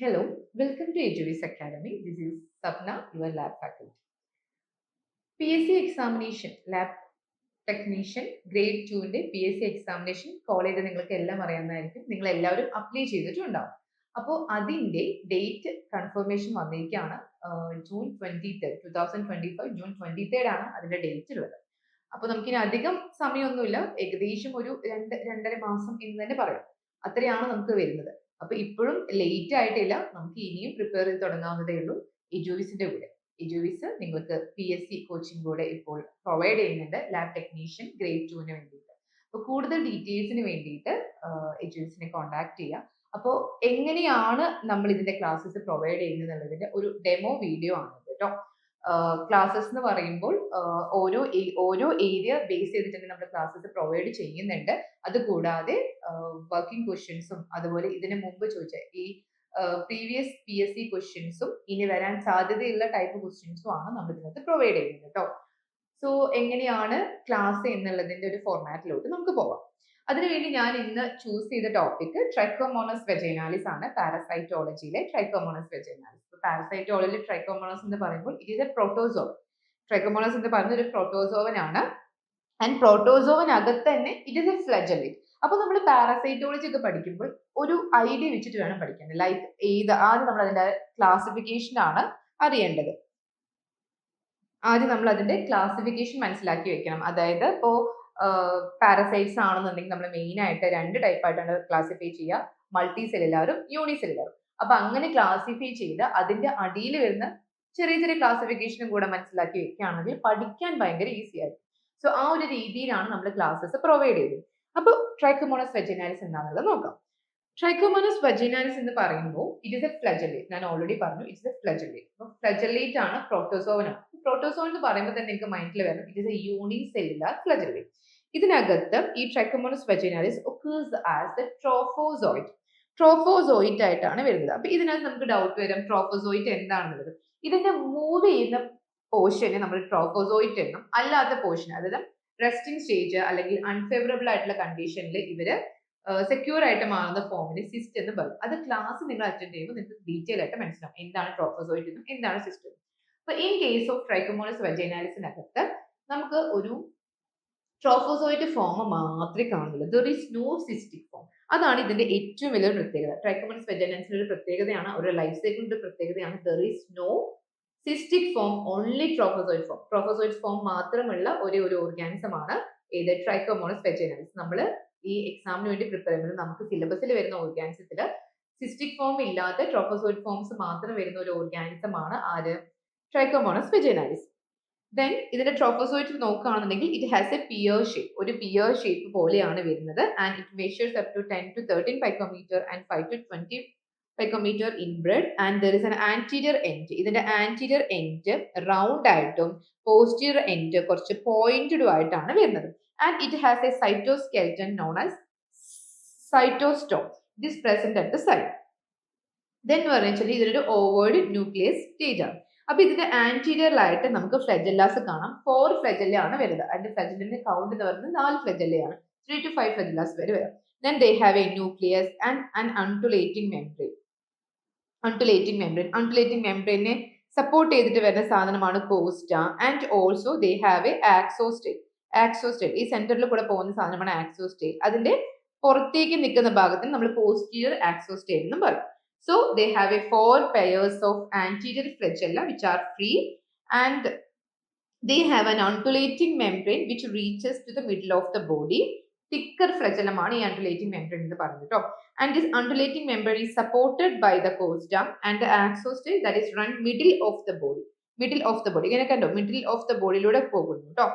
Hello, welcome to Ajuris Academy. This is Sapna, your lab faculty. PSC examination, lab technician grade ടുവിന്റെ P S C examination call ചെയ്ത് നിങ്ങൾക്ക് എല്ലാം അറിയാവുന്നതായിരിക്കും. നിങ്ങൾ എല്ലാവരും apply ചെയ്തിട്ടുണ്ടാവും. അപ്പോൾ അതിന്റെ ഡേറ്റ് കൺഫർമേഷൻ വന്നിരിക്കുകയാണ് June twenty third two thousand twenty five June twenty third ആണ് അതിന്റെ ഡേറ്റ് ഉള്ളത്. അപ്പോൾ നമുക്കിനി അധികം സമയമൊന്നുമില്ല. ഏകദേശം ഒരു രണ്ട് രണ്ടര മാസം എന്ന് തന്നെ പറയാം. അത്രയാണ് നമുക്ക് വരുന്നത്. അപ്പൊ ഇപ്പോഴും ലേറ്റ് ആയിട്ടില്ല. നമുക്ക് ഇനിയും പ്രിപ്പയർ ചെയ്ത് തുടങ്ങാവുന്നതേ ഉള്ളൂ. എജുവിസിന്റെ കൂടെ. എജുവിസ് നിങ്ങൾക്ക് പി എസ് സി കൂടെ ഇപ്പോൾ പ്രൊവൈഡ് ചെയ്യുന്നുണ്ട്. ലാബ് ടെക്നീഷ്യൻ ഗ്രേഡ് ടുവിന് വേണ്ടിയിട്ട്. അപ്പോൾ കൂടുതൽ ഡീറ്റെയിൽസിന് വേണ്ടിയിട്ട് എജുവിസിനെ കോൺടാക്ട് ചെയ്യുക അപ്പോൾ എങ്ങനെയാണ് നമ്മൾ ഇതിന്റെ ക്ലാസ്സസ് പ്രൊവൈഡ് ചെയ്യുന്നത് എന്നുള്ളതിന്റെ ഒരു ഡെമോ വീഡിയോ ആണ് കേട്ടോ ക്ലാസ്സസ് എന്ന് പറയുമ്പോൾ ഓരോ ഓരോ ഏരിയ ബേസ് ചെയ്തിട്ട് നമ്മൾ ക്ലാസ്സസ് പ്രൊവൈഡ് ചെയ്യുന്നുണ്ട്. അതുകൂടാതെ വർക്കിംഗ് ക്വസ്റ്റ്യൻസും അതുപോലെ ഇതിന് മുമ്പ് ചോദിച്ച ഈ പ്രീവിയസ് പി എസ് സി ക്വസ്റ്റ്യൻസും ഇനി വരാൻ സാധ്യതയുള്ള ടൈപ്പ് ക്വസ്റ്റ്യൻസും ആണ് നമ്മൾ ഇതിനകത്ത് പ്രൊവൈഡ് ചെയ്യുന്നത് കേട്ടോ സോ എങ്ങനെയാണ് ക്ലാസ് എന്നുള്ളതിന്റെ ഒരു ഫോർമാറ്റിലോട്ട് നമുക്ക് പോവാം. അതിനുവേണ്ടി ഞാൻ ഇന്ന് ചൂസ് ചെയ്ത ടോപ്പിക് ട്രൈക്കോമോണസ് വെജൈനാലിസ് ആണ്. പാരസൈറ്റോളജിയിലെ ട്രൈക്കോമോണസ് വെജൈനാലിസ് പാരസൈറ്റോളജി ട്രൈക്കോമോണസ് എന്ന് പറയുമ്പോൾ ഇത് ഈസ് എ ട്രൈക്കോമോണസ് എന്ന് പറയുന്ന ഒരു പ്രോട്ടോസോവൻ ആണ്. ആൻഡ് പ്രോട്ടോസോവൻ അകത്ത് തന്നെ ഇറ്റ് ഇസ് എ ഫ്ലജലിറ്റ് അപ്പോൾ നമ്മൾ പാരസൈറ്റോളജി ഒക്കെ പഠിക്കുമ്പോൾ ഒരു ഐഡിയ വെച്ചിട്ട് വേണം പഠിക്കാൻ. ലൈക്ക് ഏത് ആദ്യം നമ്മൾ അതിന്റെ ക്ലാസിഫിക്കേഷൻ ആണ് അറിയേണ്ടത്. ആദ്യം നമ്മൾ അതിന്റെ ക്ലാസിഫിക്കേഷൻ മനസ്സിലാക്കി വെക്കണം. അതായത് ഇപ്പോ പാരസൈറ്റ്സ് ആണെന്നുണ്ടെങ്കിൽ നമ്മൾ മെയിൻ ആയിട്ട് രണ്ട് ടൈപ്പ് ആയിട്ടാണ് ക്ലാസിഫൈ ചെയ്യുക. മൾട്ടി സെല്ലുലാറും യൂണിസെല്ലുലാറും അപ്പൊ അങ്ങനെ ക്ലാസിഫൈ ചെയ്ത് അതിന്റെ അടിയിൽ വരുന്ന ചെറിയ ചെറിയ ക്ലാസിഫിക്കേഷനും കൂടെ മനസ്സിലാക്കി വെക്കുകയാണെങ്കിൽ പഠിക്കാൻ ഭയങ്കര ഈസി ആയിരിക്കും. സോ ആ ഒരു രീതിയിലാണ് നമ്മൾ ക്ലാസ്സസ് പ്രൊവൈഡ് ചെയ്തത്. അപ്പോൾ ട്രൈക്കോമോണസ് വെജിനാലിസ് എന്താണെന്നുള്ളത് നോക്കാം. ട്രൈക്കോമോണസ് വജീനാലിസ് എന്ന് പറയുമ്പോൾ ഇറ്റ് ഇസ് എ ഫ്ലജലേറ്റ് ഞാൻ ഓൾറെഡി പറഞ്ഞു ഇറ്റ് ഇസ് എ ഫ്ലജലേറ്റ് അപ്പോൾ ഫ്ലജലേറ്റ് ആണ് പ്രോട്ടോസോവൻ ആണ് പ്രോട്ടോസോവൻ എന്ന് പറയുമ്പോൾ തന്നെ എനിക്ക് മൈൻഡിൽ വരണം. It is a unicellular flagellate ഇതിനകത്ത് ഈ Trichomonas vaginalis occurs as the trophozoite trophozoite ആയിട്ടാണ് വരുന്നത്. അപ്പൊ ഇതിനകത്ത് നമുക്ക് ഡൗട്ട് വരാം ട്രോഫോസോയിറ്റ് എന്താണെന്നുള്ളത് ഇതിന്റെ മൂവ് ചെയ്യുന്ന പോർഷനെ നമ്മൾ ട്രോഫോസോയിറ്റ് എന്നും അല്ലാത്ത പോർഷൻ അതായത് റെസ്റ്റിംഗ് സ്റ്റേജ് അല്ലെങ്കിൽ അൺഫേവറബിൾ ആയിട്ടുള്ള കണ്ടീഷനിൽ ഇവർ സെക്യൂർ ആയിട്ട് മാറുന്ന ഫോമിന് സിസ്റ്റ് എന്ന് പറയും. അത് ക്ലാസ് നിങ്ങൾ അറ്റൻഡ് ചെയ്യുമ്പോൾ നിങ്ങൾക്ക് ഡീറ്റെയിൽ ആയിട്ട് മനസ്സിലാവും. എന്താണ് ട്രോഫോസോയിറ്റ് എന്താണ് സിസ്റ്റം അപ്പൊ ഇൻ കേസ് ഓഫ് ട്രൈക്കോമോണസ് വെജൈനാലിസിനകത്ത് നമുക്ക് ഒരു ട്രോഫോസോയിറ്റ് ഫോം മാത്രമേ കാണുന്നുള്ളൂ. There is no cystic form അതാണ് ഇതിന്റെ ഏറ്റവും വലിയൊരു പ്രത്യേകത. ട്രൈക്കോമോണസ് വെജൈനാലിസിന്റെ ഒരു പ്രത്യേകതയാണ് ഒരു ലൈഫ് സൈക്കിളിന്റെ പ്രത്യേകതയാണ്. There is no cystic form only trophozoite form trophozoite form മാത്രമുള്ള ഒരേ ഒരു ഓർഗാനിസമാണ് ഏത്? ട്രൈക്കോമോണസ് വെജൈനാലിസ് നമ്മൾ ഈ എക്സാമിന് വേണ്ടി പ്രിപ്പയർ ചെയ്യുന്നത്. നമുക്ക് സിലബസിൽ വരുന്ന ഓർഗാനിസത്തിൽ സിസ്റ്റിക് ഫോം ഇല്ലാത്ത ട്രോപ്പസോയിഡ് ഫോംസ് മാത്രം വരുന്ന ഒരു ഓർഗാനിസം ആണ് ആര്? ട്രൈക്കോമോണസ് വെജൈനാലിസ് ദെൻ ഇതിന്റെ ട്രോഫോസോയിറ്റ് നോക്കുകയാണെന്നുണ്ടെങ്കിൽ it has a pear shape ഒരു പിയർ ഷേപ്പ് പോലെയാണ് വരുന്നത്. And it measures up to ten to thirteen picometer and five to twenty picometer in breadth and there is an anterior end ഇതിന്റെ anterior end round ആയിട്ടും posterior end കുറച്ച് പോയിന്റഡും ആയിട്ടാണ് വരുന്നത്. And it has a cytoskeleton known as cytostome. It is present at the side then പറഞ്ഞാൽ ഇതിനൊരു overt nucleus stage ആണ്. അപ്പൊ ഇതിന്റെ ആന്റീരിയറിലായിട്ട് നമുക്ക് ഫ്ലെജല്ലാസ് കാണാം. ഫോർ ഫ്ലെജല്ല ആണ് വരുന്നത്. അതിന്റെ ഫ്ലെജലിന്റെ കൗണ്ട് എന്ന് പറയുന്നത് നാല് ഫ്ലെജല്ലയാണ് ത്രീ ടു ഫൈവ് ഫ്ലെജല്ലാസ് വരെ വരാം. Then they have a nucleus and an undulating membrane undulating membrane undulating മെംബ്രെയിനെ support ചെയ്തിട്ട് വരുന്ന സാധനമാണ് costa. And also they have a axostyle axostyle ഈ സെന്ററിൽ കൂടെ പോകുന്ന സാധനമാണ് ആക്സോസ്റ്റേറ്റ് അതിന്റെ പുറത്തേക്ക് നിൽക്കുന്ന ഭാഗത്തിന് നമ്മൾ പോസ്റ്റീരിയർ ആക്സോസ്റ്റേറ്റ് എന്നും പറയും. So they have a four pairs of anterior flagella which are free and they have an undulating membrane which reaches to the middle of the body thicker ഫ്ലജലമാണ് ഈ അണ്ടുലേറ്റിംഗ് മെംബ്രെയിൻ എന്ന് പറഞ്ഞു കേട്ടോ and this undulating membrane is supported by the costa and the that is run middle of the body middle of the body ഇങ്ങനെ കണ്ടോ? Middle of the ബോഡിയിലൂടെ പോകുന്നു കേട്ടോ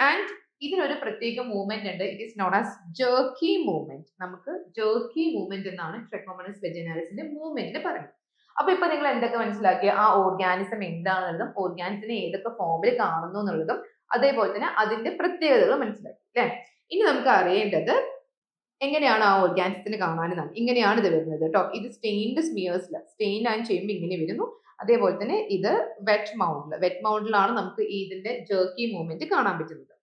and ഇതിനൊരു പ്രത്യേക മൂവ്മെന്റ് ഉണ്ട്. It is not as ജേർക്കി movement നമുക്ക് ജേർക്കി movement എന്നാണ് ട്രെക്കോമണസ് വെജിനാലിസിന്റെ മൂവ്മെന്റിന് പറയുന്നത്. അപ്പൊ ഇപ്പൊ നിങ്ങൾ എന്തൊക്കെ മനസ്സിലാക്കിയ? ആ ഓർഗാനിസം എന്താണെന്നുള്ളതും ഓർഗാനിസിനെ ഏതൊക്കെ ഫോമിൽ കാണുന്നു എന്നുള്ളതും അതേപോലെ തന്നെ അതിന്റെ പ്രത്യേകതകൾ മനസ്സിലാക്കി. അല്ലെ? ഇനി നമുക്ക് അറിയേണ്ടത് എങ്ങനെയാണ് ആ ഓർഗാനിസത്തിന് കാണാനെന്നാണ് ഇങ്ങനെയാണ് ഇത് വരുന്നത് കേട്ടോ. ഇത് സ്റ്റെയിൻഡ് സ്മിയേഴ്സിൽ സ്റ്റെയിൻ ആൻഡ് ചെയ്യുമ്പോൾ ഇങ്ങനെ വരുന്നു. അതേപോലെ തന്നെ ഇത് വെറ്റ് മൗണ്ടിൽ വെറ്റ് മൗണ്ടിലാണ് നമുക്ക് ഇതിന്റെ ജേർക്കി മൂവ്മെന്റ് കാണാൻ പറ്റുന്നത്.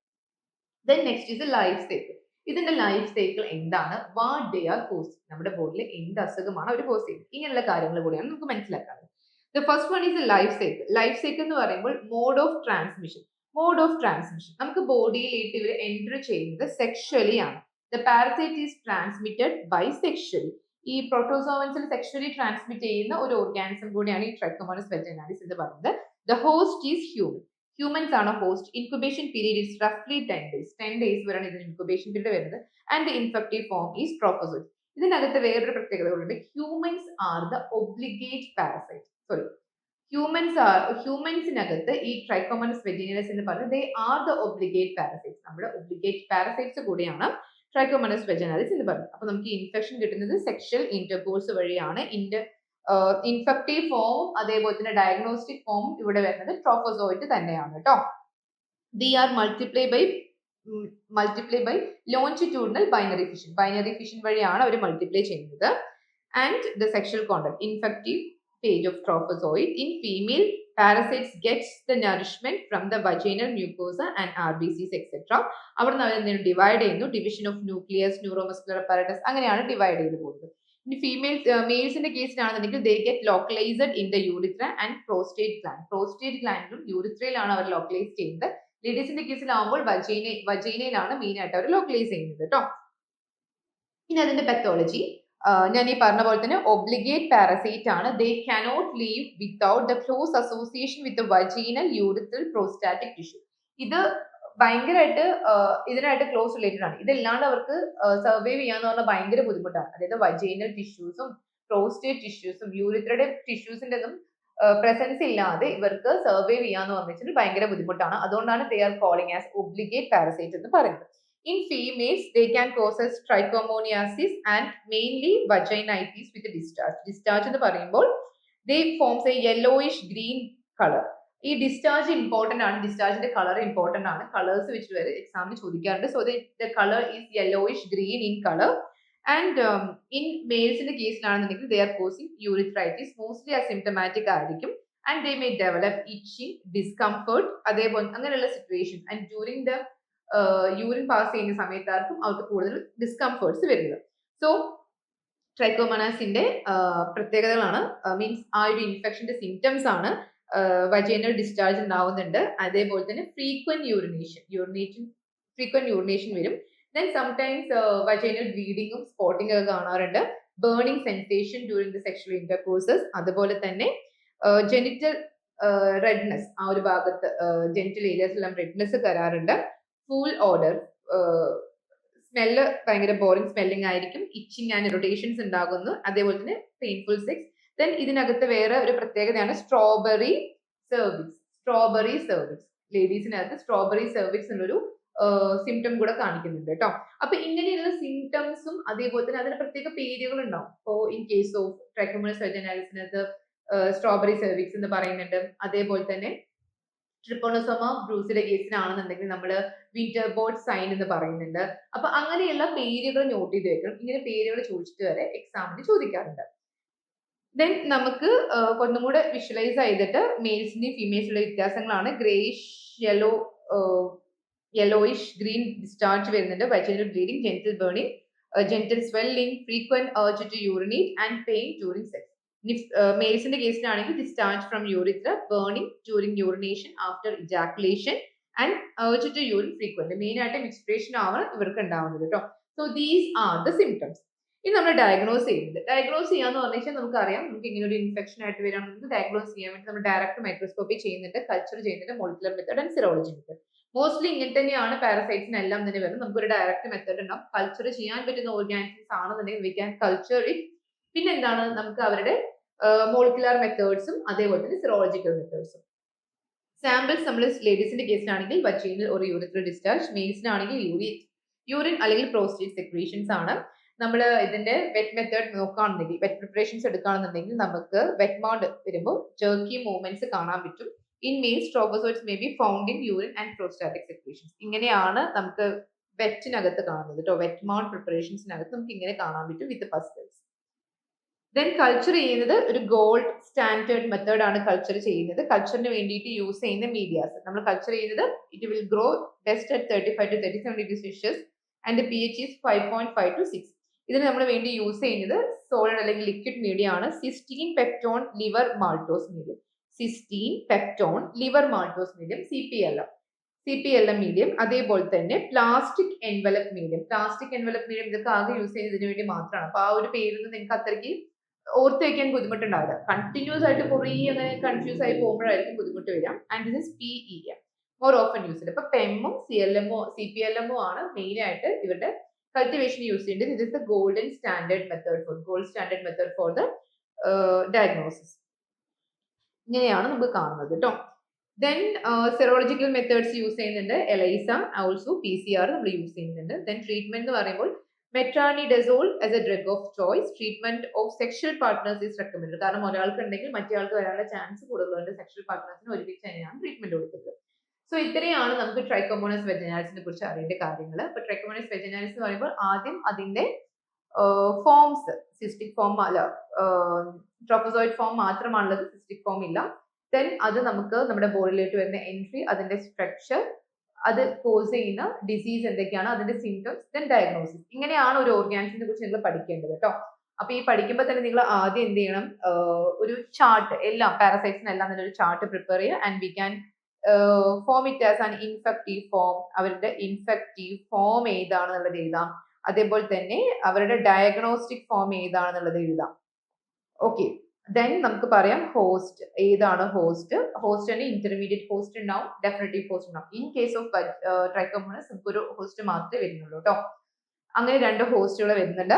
Then next is life cycle ഇതിന്റെ ലൈഫ് സൈക്കിൾ എന്താണ്? വാട്ട് ഡേ ആർ കോസ് നമ്മുടെ ബോഡിയിൽ എന്ത് അസുഖമാണ് അവർ കോസ് ചെയ്യുന്നത്. ഇങ്ങനെയുള്ള കാര്യങ്ങൾ കൂടിയാണ് നമുക്ക് മനസ്സിലാക്കാറ് the first one is life cycle life cycle എന്ന് പറയുമ്പോൾ mode of transmission mode of transmission നമുക്ക് ബോഡിയിലേക്ക് ഇവർ എന്റർ ചെയ്യുന്നത് സെക്ഷലി ആണ്. The parasite is transmitted by sexually ഈ പ്രോട്ടോസോവൻസിൽ സെക്ഷലി ട്രാൻസ്മിറ്റ് ചെയ്യുന്ന ഒരു ഓർഗാനിസം കൂടിയാണ് ഈ ട്രൈക്കോമോണസ് വെറ്റനാലിസ് എന്ന് പറയുന്നത്. The host is human humans ആണ് ഹോസ്റ്റ് ഇൻക്യുബേഷൻ പീരീഡ് ഇസ് റഫ്ലി ടെൻ ഡേയ്സ് ടെൻ ഡേയ്സ് വരെയാണ് ഇതിന് ഇൻക്യുബേഷൻ പീരീഡ് വരുന്നത്. And the infective form is trophozoite ഇതിനകത്ത് വേറൊരു പ്രത്യേകതകളുണ്ട്. Humans are the obligate parasite sorry humans are ഹ്യൂമൻസിനകത്ത് ഈ ട്രൈക്കോമണസ് വെജിനസ് എന്ന് പറയുന്നത് they are the obligate parasites നമ്മുടെ ഒബ്ലിഗേറ്റ് പാരസൈറ്റ്സ് കൂടിയാണ് ട്രൈക്കോമണസ് വെജനാലിസ് എന്ന് പറഞ്ഞു അപ്പൊ നമുക്ക് ഇൻഫെക്ഷൻ കിട്ടുന്നത് സെക്ഷൽ ഇന്റർകോഴ്സ് വഴിയാണ്. ഇന്റർ ഇൻഫെക്റ്റീവ് ഫോമും അതേപോലെ തന്നെ ഡയഗ്നോസ്റ്റിക് ഫോമും ഇവിടെ വരുന്നത് ട്രോഫോസോയിറ്റ് തന്നെയാണ് കേട്ടോ they are multiply by multiply by longitudinal binary fission binary fission വഴിയാണ് അവർ മൾട്ടിപ്ലൈ ചെയ്യുന്നത്. And the sexual contact infective page of trophozoite in female parasites gets the nourishment from the vaginal mucosa and R B Cs etcetera അവിടെ നിന്ന് അവർ divide ചെയ്യുന്നു. Division of nucleus neuromuscular Paredes അങ്ങനെയാണ് divide ചെയ്ത് പോകുന്നത്. ഇനി females മെയിൽസിന്റെ കേസിലാണെന്നുണ്ടെങ്കിൽ they get localized in the urethra and prostate gland prostate ഗ്ലാൻഡിലും യൂറിത്രയിലാണ് അവർ ലോക്കലൈസ് ചെയ്യുന്നത്. ലേഡീസിന്റെ കേസിലാവുമ്പോൾ വജൈന വജൈനയിലാണ് മെയിൻ ആയിട്ട് അവർ ലോക്കലൈസ് ചെയ്യുന്നത് കേട്ടോ ഇനി അതിന്റെ പെത്തോളജി ഞാൻ ഈ പറഞ്ഞ പോലെ തന്നെ ഒബ്ലിഗേറ്റ് പാരസൈറ്റ് ആണ്. They cannot live without the close association with vaginal urethral prostatic tissue ഇത് ഭയങ്കരമായിട്ട് ഇതിനായിട്ട് ക്ലോസ് റിലേറ്റഡ് ആണ്. ഇതല്ലാണ്ട് അവർക്ക് സർവൈവ് ചെയ്യാന്ന് പറഞ്ഞാൽ ഭയങ്കര ബുദ്ധിമുട്ടാണ്. അതായത് വജൈനൽ ടിഷ്യൂസും പ്രോസ്റ്റേറ്റ് ടിഷ്യൂസും യൂറിത്രയുടെ ടിഷ്യൂസിന്റെ ഒന്നും പ്രസൻസ് ഇല്ലാതെ ഇവർക്ക് സർവൈവ് ചെയ്യാന്ന് പറഞ്ഞിട്ട് ഭയങ്കര ബുദ്ധിമുട്ടാണ്. അതുകൊണ്ടാണ് they are calling as obligate parasite എന്ന് പറയുന്നത്. In can they can causes trichomoniasis and mainly vaginitis with discharge. Discharge എന്ന് പറയുമ്പോൾ they forms a yellowish green colour ഈ ഡിസ്ചാർജ് ഇമ്പോർട്ടന്റ് ആണ്. ഡിസ്ചാർജിന്റെ കളർ ഇമ്പോർട്ടന്റ് ആണ്. കളേഴ്സ് വെച്ച് വരെ എക്സാമിന് ചോദിക്കാറുണ്ട്. So the colour is yellowish green in colour and in മെയിൽസിന്റെ കേസിലാണെന്നുണ്ടെങ്കിൽ they are causing urethritis mostly asymptomatic ആയിരിക്കും. And they may develop itching discomfort അതേപോലെ അങ്ങനെയുള്ള situation and during the urine pass ചെയ്യുന്ന സമയത്താർക്കും അവർക്ക് കൂടുതൽ ഡിസ്കംഫേർട്സ് വരുന്നത്. സോ ട്രൈക്കോമനാസിന്റെ പ്രത്യേകതകളാണ്. മീൻസ് ആ ഒരു ഇൻഫെക്ഷന്റെ സിംറ്റംസ് ആണ് വജൈനൽ ഡിസ്ചാർജ് ഉണ്ടാവുന്നുണ്ട്. അതേപോലെ തന്നെ frequent urination urination frequent urination വരും. ദെൻ സംടൈംസ് വജൈനൽ ബ്ലീഡിങ്ങും സ്പോട്ടിംഗ് ഒക്കെ കാണാറുണ്ട്. Burning sensation during the sexual intercourses അതുപോലെ തന്നെ ജെനിറ്റൽ റെഡ്നെസ് ആ ഒരു ഭാഗത്ത് ജെനിറ്റൽ എല്ലാം റെഡ്നെസ് തരാറുണ്ട് ഫുൾ ഓർഡർ സ്മെല്ല് ഭയങ്കര ബോറിംഗ് സ്മെല്ലിംഗ് ആയിരിക്കും. ഇച്ചിങ് ആൻഡ് റൊട്ടേഷൻസ് ഉണ്ടാകുന്നു. അതേപോലെ തന്നെ പെയിൻഫുൾ സെക്സ് ദെൻ ഇതിനകത്ത് വേറെ ഒരു പ്രത്യേകതയാണ് സ്ട്രോബെറി സെർവിക്സ് സ്ട്രോബെറി സെർവിക്സ് ലേഡീസിനകത്ത് സ്ട്രോബെറി സെർവിക്സ് എന്നൊരു സിംറ്റം കൂടെ കാണിക്കുന്നുണ്ട് കേട്ടോ. അപ്പൊ ഇങ്ങനെയുള്ള സിംറ്റംസും അതേപോലെ തന്നെ അതിന് പ്രത്യേക പേരുകൾ ഉണ്ടാവും ഇപ്പോ ഇൻ കേസ് ഓഫ് ട്രൈക്കോമോണസ് സർജനാലിസിനകത്ത് സ്ട്രോബെറി സെർവിക്സ് എന്ന് പറയുന്നുണ്ട്. അതേപോലെ തന്നെ ട്രിപ്പോണോസോമ ബ്രൂസിന്റെ കേസിനാണെന്നുണ്ടെങ്കിൽ നമ്മൾ വിന്റർ ബോർഡ് സൈൻ എന്ന് പറയുന്നുണ്ട്. അപ്പൊ അങ്ങനെയുള്ള പേരുകൾ നോട്ട് ചെയ്ത് വെക്കണം. ഇങ്ങനെ പേരുകൾ ചോദിച്ചിട്ട് വരെ എക്സാമിന് ചോദിക്കാറുണ്ട്. ദെൻ നമുക്ക് ഒന്നും കൂടെ വിഷ്വലൈസ് ചെയ്തിട്ട് മെയിൽസിന്റെയും ഉള്ള വ്യത്യാസങ്ങളാണ്. Greyish yellow yellowish green discharge വരുന്നുണ്ട്. Vaginal bleeding genital burning genital swelling frequent urge to urinate and pain during sex മെയിൽസിന്റെ കേസിലാണെങ്കിൽ discharge from urethra burning during urination after ejaculation and urge to urine frequent main ആയിട്ട് micturition ആണ് ഇവർക്ക് ഉണ്ടാവുന്നത് കേട്ടോ so these are the symptoms ഇനി നമ്മൾ diagnose ചെയ്യുന്നത്. Diagnose ചെയ്യാന്ന് പറഞ്ഞാൽ നമുക്കറിയാം നമുക്ക് ഇങ്ങനെ ഒരു ഇൻഫെക്ഷൻ ആയിട്ട് വരികയാണെങ്കിൽ ഡയഗ്നോസ് ചെയ്യാൻ വേണ്ടി നമ്മൾ ഡയറക്റ്റ് മൈക്രോസ്കോപ്പി ചെയ്യുന്നുണ്ട് കൾച്ചർ ചെയ്യുന്നുണ്ട് molecular method and serology method mostly ഇങ്ങനെ തന്നെയാണ് പാരസൈറ്റ്സിന് എല്ലാം തന്നെ വരുന്നത്. നമുക്കൊരു ഡയറക്റ്റ് മെത്തേഡ് ഉണ്ടാവും. കൾച്ചർ ചെയ്യാൻ പറ്റുന്ന ഓർഗാനിസംസ് ആണെന്നുണ്ടെങ്കിൽ വി ക്യാൻ കൾച്ചർ ഇറ്റ് പിന്നെ എന്താണ് നമുക്ക് അവരുടെ മോളിക്കുലാർ മെത്തേഡ്സും അതേപോലെ തന്നെ സിറോളജിക്കൽ മെത്തേഡ്സും സാമ്പിൾസ് നമ്മൾ ലേഡീസിന്റെ കേസിലാണെങ്കിൽ വച്ചീനൽ ഒരു യൂറിത്രൽ ഡിസ്ചാർജ് മെയിൽസിനാണെങ്കിൽ യൂറിൻ യൂറിൻ അല്ലെങ്കിൽ പ്രോസ്റ്റേറ്റ് സെക്രീഷൻസ് ആണ്. നമ്മൾ ഇതിന്റെ വെറ്റ് മെത്തേഡ് നോക്കുകയാണെന്നുണ്ടെങ്കിൽ വെറ്റ് പ്രിപ്പറേഷൻസ് എടുക്കുകയാണെന്നുണ്ടെങ്കിൽ നമുക്ക് വെറ്റ് മൗണ്ട് വരുമ്പോൾ ജേർക്കി മൂവ്മെന്റ്സ് കാണാൻ പറ്റും. In males trophozoites may be found in urine and prostatic secretions ഇങ്ങനെയാണ് നമുക്ക് വെറ്റിനകത്ത് കാണുന്നത് കേട്ടോ വെറ്റ് മൗണ്ട് പ്രിപ്പറേഷൻസിനകത്ത് നമുക്ക് ഇങ്ങനെ കാണാൻ പറ്റും. വിത്ത് പസ്റ്റൽസ് ദെൻ കൾച്ചർ ചെയ്യുന്നത് ഒരു ഗോൾഡ് സ്റ്റാൻഡേർഡ് മെത്തേഡ് ആണ് കൾച്ചർ ചെയ്യുന്നത്. കൾച്ചറിന് വേണ്ടിയിട്ട് യൂസ് ചെയ്യുന്ന മീഡിയാസ് നമ്മൾ കൾച്ചർ ചെയ്യുന്നത് it will grow best at thirty five to thirty seven degree Celsius and P H is five point five to six ഇതിന് നമ്മൾ വേണ്ടി യൂസ് ചെയ്യുന്നത് സോളിഡ് അല്ലെങ്കിൽ ലിക്വിഡ് മീഡിയ ആണ്. Cysteine peptone liver maltose medium cysteine peptone liver maltose medium C P L M C P L M medium അതേപോലെ തന്നെ plastic envelope medium plastic envelope medium ഇതൊക്കെ ആകെ യൂസ് ചെയ്യുന്നതിന് വേണ്ടി മാത്രമാണ്. അപ്പൊ ആ ഒരു പേരിൽ നിങ്ങൾക്ക് അത്രയ്ക്ക് ഓർത്ത് വെക്കാൻ ബുദ്ധിമുട്ടുണ്ടാവില്ല. കണ്ടിന്യൂസ് ആയിട്ട് കുറേ അങ്ങനെ കൺഫ്യൂസ് ആയി പോകുമ്പോഴായിരിക്കും ബുദ്ധിമുട്ട് വരിക. And this is P E M more often used അപ്പൊ പെമ്മും സി എൽ എമ്മോ സി പി എൽ എമ്മോ ആണ് മെയിൻ ആയിട്ട് ഇവരുടെ കൾട്ടിവേഷൻ യൂസ് ചെയ്യേണ്ടത് ഇത് is the golden standard method for gold standard method for the diagnosis ഇങ്ങനെയാണ് നമുക്ക് കാണുന്നത് കേട്ടോ ദെൻ സെറോളജിക്കൽ മെത്തേഡ്സ് യൂസ് ചെയ്യുന്നുണ്ട്. ELISA also P C R നമ്മൾ യൂസ് ചെയ്യുന്നുണ്ട്. ദെൻ ട്രീറ്റ്മെന്റ് എന്ന് പറയുമ്പോൾ metronidazole as a drug of choice treatment of sexual partners is recommend കാരണം ഒരാൾക്ക് ഉണ്ടെങ്കിൽ മറ്റേ ആൾക്ക് വരാനുള്ള ചാൻസ് കൂടുതലുണ്ട്. സെക്ഷൽ പാർട്ട്നേഴ്സിന് ഒരുമിച്ച് തന്നെയാണ് ട്രീറ്റ്മെന്റ് കൊടുക്കുന്നത്. സോ ഇത്രയാണ് നമുക്ക് ട്രൈക്കോമോണസ് വെജനാലിസിനെ കുറിച്ച് അറിയേണ്ട കാര്യങ്ങൾ അപ്പൊ ട്രൈക്കോമോണസ് വെജനാലിസ് എന്ന് പറയുമ്പോൾ ആദ്യം അതിന്റെ ഫോംസ് സിസ്റ്റിക് ഫോം അല്ല ട്രോഫസോയിഡ് ഫോം മാത്രമാണുള്ളത്. സിസ്റ്റിക് ഫോം ഇല്ല. ദെൻ അത് നമുക്ക് നമ്മുടെ ബോഡിയിലേക്ക് വരുന്ന എൻട്രി അതിന്റെ സ്ട്രക്ചർ അത് കോസ് ചെയ്യുന്ന ഡിസീസ് എന്തൊക്കെയാണ്? അതിന്റെ സിംറ്റംസ് ദെൻ ഡയഗ്നോസിസ് ഇങ്ങനെയാണ് ഒരു ഓർഗാനിസിനെ കുറിച്ച് നിങ്ങൾ പഠിക്കേണ്ടത് കേട്ടോ അപ്പൊ ഈ പഠിക്കുമ്പോൾ തന്നെ നിങ്ങൾ ആദ്യം എന്ത് ചെയ്യണം? ഒരു ചാർട്ട് എല്ലാം പാരസൈറ്റ്സിനെല്ലാം തന്നെ ഒരു ചാർട്ട് പ്രിപ്പയർ ചെയ്യുക. And we can form it as an infective form അവരുടെ ഇൻഫെക്റ്റീവ് ഫോം ഏതാണെന്നുള്ളത് എഴുതാം. അതേപോലെ തന്നെ അവരുടെ ഡയഗ്നോസ്റ്റിക് ഫോം ഏതാണെന്നുള്ളത് എഴുതാം. ഓക്കെ ദെൻ നമുക്ക് പറയാം ഹോസ്റ്റ് ഏതാണ് ഹോസ്റ്റ് ഹോസ്റ്റിന് ഇന്റർമീഡിയറ്റ് ഹോസ്റ്റ് ഉണ്ടാവും. ഡെഫിനറ്റീവ് ഹോസ്റ്റ് ഉണ്ടാവും. ഇൻ കേസ് ഓഫ് ട്രൈക്കോമോണസ് നമുക്ക് ഒരു ഹോസ്റ്റ് മാത്രമേ വരുന്നുള്ളൂ കേട്ടോ അങ്ങനെ രണ്ട് ഹോസ്റ്റുകൾ വരുന്നുണ്ട്.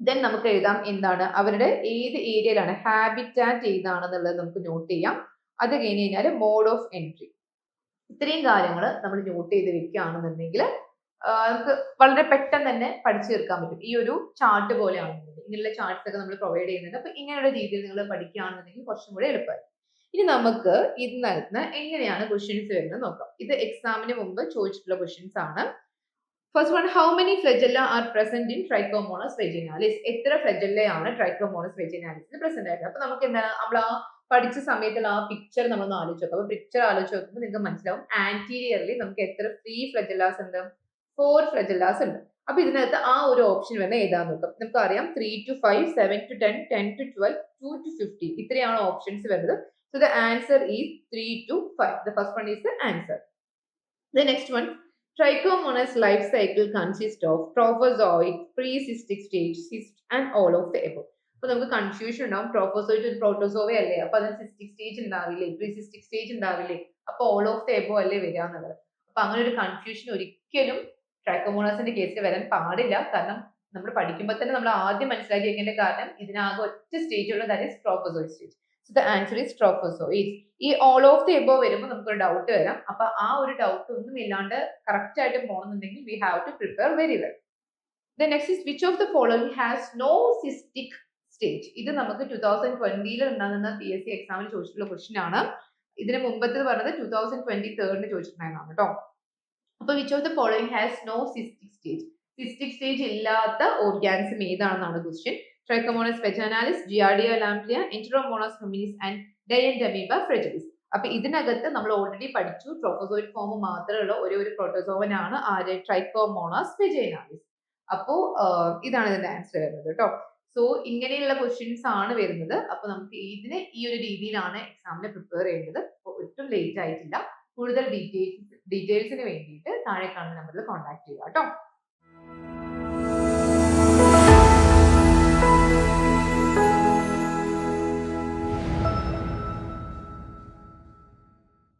ദെൻ നമുക്ക് എഴുതാം എന്താണ്? അവരുടെ ഏത് ഏരിയയിലാണ് ഹാബിറ്റാറ്റ് ഏതാണെന്നുള്ളത് നമുക്ക് നോട്ട് ചെയ്യാം. അത് കഴിഞ്ഞ് കഴിഞ്ഞാൽ മോഡ് ഓഫ് എൻട്രി ഇത്രയും കാര്യങ്ങൾ നമ്മൾ നോട്ട് ചെയ്ത് വെക്കുകയാണെന്നുണ്ടെങ്കിൽ നമുക്ക് വളരെ പെട്ടെന്ന് തന്നെ പഠിച്ചു തീർക്കാൻ പറ്റും. ഈ ഒരു ചാർട്ട് പോലെയാണ് ഇങ്ങനെയുള്ള ചാർട്ട്സ് ഒക്കെ നമ്മൾ പ്രൊവൈഡ് ചെയ്യുന്നുണ്ട് അപ്പൊ ഇങ്ങനെയുള്ള രീതിയിൽ നിങ്ങൾ പഠിക്കുകയാണെന്നുണ്ടെങ്കിൽ കുറച്ചും കൂടി എളുപ്പമായി. ഇനി നമുക്ക് ഇതിനകത്ത് എങ്ങനെയാണ് ക്വസ്റ്റ്യൻസ് വരുന്നത് നോക്കാം. ഇത് എക്സാമിന് മുമ്പ് ചോദിച്ചിട്ടുള്ള ക്വസ്റ്റ്യൻസ് ആണ്. First one how many flagella are present in Trichomonas vaginalis എത്ര ഫ്ലെജല്ലയാണ് ട്രൈക്കോമോണസ് വെജിനാലിസിന് പ്രസന്റ് ആയിട്ട് അപ്പൊ നമുക്ക് എന്താണ്? നമ്മൾ ആ പഠിച്ച സമയത്തുള്ള ആ പിക്ചർ നമ്മളൊന്ന് ആലോചിച്ച് നോക്കാം. അപ്പൊ പിക്ചർ ആലോചിച്ച് നോക്കുമ്പോൾ നിങ്ങൾക്ക് മനസ്സിലാവും. ആന്റീരിയർലി നമുക്ക് എത്ര ഫ്രീ ഫ്ലെജല്ലാസ് ഉണ്ട്? ഫോർ ഫ്ലജല്ലാസ് ഉണ്ട്. അപ്പൊ ഇതിനകത്ത് ആ ഒരു ഓപ്ഷൻ വരുന്ന ഏതാന്ന് നോക്കാം. നമുക്ക് അറിയാം three to five seven to ten ten to twelve two to fifteen ഇത്രയാണ് ഓപ്ഷൻസ് വരുന്നത്. So the answer is three to five the first one is the answer the next one Trichomonas life cycle consist of trophozoite, pre-cystic stage, cyst and all of the above. അപ്പൊ നമുക്ക് confusion ഉണ്ടാവും. Trophozoite ഒരു protozoa അല്ലേ? അപ്പൊ അതിന് cystic stage ഉണ്ടാവില്ലേ? Precystic stage ഉണ്ടാവില്ലേ? അപ്പൊ ഓൾ ഓഫ് ദ എബോ അല്ലേ വരിക എന്നുള്ളത്. അപ്പൊ അങ്ങനെ ഒരു കൺഫ്യൂഷൻ ഒരിക്കലും ട്രൈക്കോമോണസിന്റെ കേസിൽ വരാൻ പാടില്ല. കാരണം നമ്മൾ പഠിക്കുമ്പോൾ തന്നെ നമ്മൾ ആദ്യം മനസ്സിലാക്കി വെക്കേണ്ട കാരണം ഇതിനാകെ ഒറ്റ സ്റ്റേജ് ഉള്ളത് that is stage so the answer is trophozoite ഈ ഓൾ ഓഫ് ദി എബോ വരുമ്പോൾ നമുക്കൊരു ഡൗട്ട് വരാം. അപ്പൊ ആ ഒരു ഡൗട്ട് ഒന്നും ഇല്ലാണ്ട് കറക്റ്റ് ആയിട്ട് പോകണമെന്നുണ്ടെങ്കിൽ we have to prepare very well the next is which of the following has no cystic stage ഇത് നമുക്ക് ടൂ തൗസൻഡ് ട്വന്റിയിൽ ഉണ്ടാകുന്ന പി എസ് സി എക്സാമിന് ചോദിച്ചിട്ടുള്ള ക്വസ്റ്റ്യൻ ആണ്. ഇതിന് മുമ്പത്തെ പറഞ്ഞത് ടൂ തൗസൻഡ് ട്വന്റി തേർഡിന് ചോദിച്ചിട്ടുണ്ടായിരുന്നു കേട്ടോ. അപ്പൊ which of the following has no cystic stage cystic stage ഇല്ലാത്ത organism ഏതാണെന്നാണ് question Trichomonas vaginalis Giardia lamblia Enteromonas hominis and Dientamoeba fragilis അപ്പൊ ഇതിനകത്ത് നമ്മൾ ഓൾറെഡി പഠിച്ചു ട്രോഫോസോയിഡ് ഫോം മാത്രമുള്ള ഒരേ ഒരു പ്രോട്ടോസോവനാണ് ആര്? ട്രൈക്കോമോണസ് പെജൈനാലിസ് അപ്പോ ഇതാണ് ഇതിന്റെ ആൻസർ വരുന്നത് കേട്ടോ സോ ഇങ്ങനെയുള്ള ക്വസ്റ്റ്യൻസ് ആണ് വരുന്നത്. അപ്പൊ നമുക്ക് ഇതിന് ഈ ഒരു രീതിയിലാണ് എക്സാമിന് പ്രിപ്പയർ ചെയ്യേണ്ടത്. ഒട്ടും ലേറ്റ് ആയിട്ടില്ല. കൂടുതൽ ഡീറ്റെയിൽസ് ഡീറ്റെയിൽസിന് വേണ്ടിയിട്ട് താഴെ കാണുന്ന നമ്പറിൽ കോൺടാക്ട് ചെയ്യുക കേട്ടോ